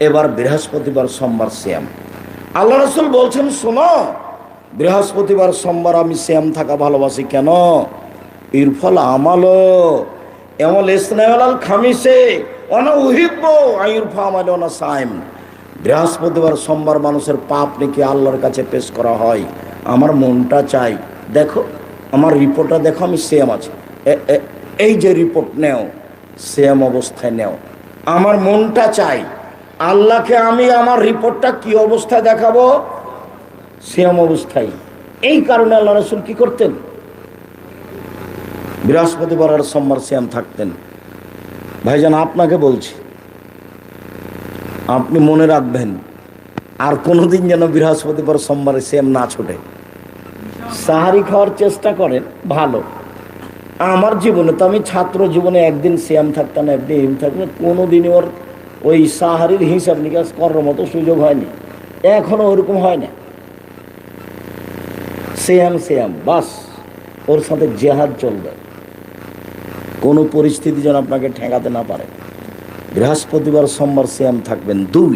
এবার বৃহস্পতিবার সোমবার শ্যাম আল্লাহ রসুল বলছেন, শোনো, বৃহস্পতিবার সোমবার আমি শ্যাম থাকা ভালোবাসি কেন? এর ফল আমালো এমন ইসনাল খামিসে সাইম। বৃহস্পতিবার সোমবার মানুষের পাপ নাকি আল্লাহর কাছে পেশ করা হয়? আমার মনটা চাই। দেখো, আমার রিপোর্টটা দেখো, আমি সেম আছি। এই যে রিপোর্ট নেও সেম অবস্থায় নেও। আমার মনটা চাই। আল্লাহকে আমি আমার রিপোর্টটা কি অবস্থায় দেখাবো? সেম অবস্থায়। এই কারণে আল্লাহ রসুল কি করতেন? বৃহস্পতিবার আর সোমবার শ্যাম থাকতেন। ভাইজান, আপনাকে বলছি, আপনি মনে রাখবেন, আর কোনোদিন যেন বৃহস্পতিবার, সোমবারে সেম না ছোটে। সাহারি খাওয়ার চেষ্টা করেন, ভালো। আমার জীবনে তো আমি ছাত্র জীবনে একদিন শ্যাম থাকতাম, একদিন হিম থাকতাম কোনো দিনই ওর ওই সাহারির হিসাব নিকাশ করার মতো সুযোগ হয়নি। এখনও ওরকম হয় না। সেয়াম সেয়াম, বাস, ওর সাথে জেহাদ চলবে। কোনো পরিস্থিতি যেন আপনাকে ঠেকাতে না পারে। বৃহস্পতিবার সোমবার সেয়াম থাকবেন দুই।